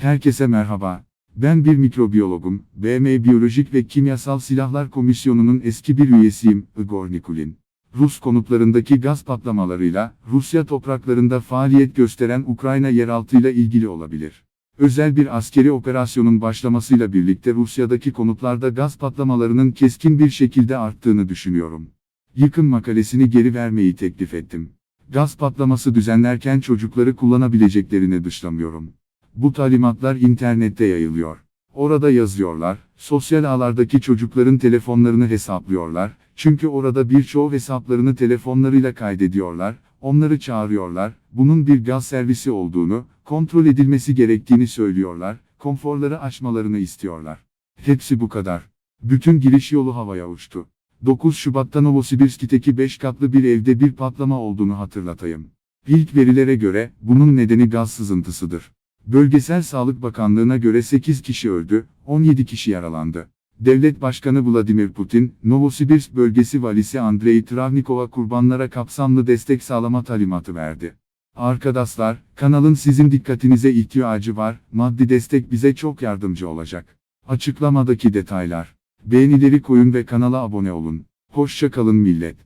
Herkese merhaba. Ben bir mikrobiyologum, BM Biyolojik ve Kimyasal Silahlar Komisyonu'nun eski bir üyesiyim, Igor Nikulin. Rus konutlarındaki gaz patlamalarıyla, Rusya topraklarında faaliyet gösteren Ukrayna yeraltıyla ilgili olabilir. Özel bir askeri operasyonun başlamasıyla birlikte Rusya'daki konutlarda gaz patlamalarının keskin bir şekilde arttığını düşünüyorum. Yıkım makalesini geri vermeyi teklif ettim. Gaz patlaması düzenlerken çocukları kullanabileceklerini dışlamıyorum. Bu talimatlar internette yayılıyor. Orada yazıyorlar, sosyal ağlardaki çocukların telefonlarını hesaplıyorlar, çünkü orada birçoğu hesaplarını telefonlarıyla kaydediyorlar, onları çağırıyorlar, bunun bir gaz servisi olduğunu, kontrol edilmesi gerektiğini söylüyorlar, konforları açmalarını istiyorlar. Hepsi bu kadar. Bütün giriş yolu havaya uçtu. 9 Şubat'ta Novosibirsk'teki 5 katlı bir evde bir patlama olduğunu hatırlatayım. İlk verilere göre, bunun nedeni gaz sızıntısıdır. Bölgesel Sağlık Bakanlığı'na göre 8 kişi öldü, 17 kişi yaralandı. Devlet Başkanı Vladimir Putin, Novosibirsk bölgesi valisi Andrei Travnikov'a kurbanlara kapsamlı destek sağlama talimatı verdi. Arkadaşlar, kanalın sizin dikkatinize ihtiyacı var, maddi destek bize çok yardımcı olacak. Açıklamadaki detaylar. Beğenileri koyun ve kanala abone olun. Hoşça kalın millet.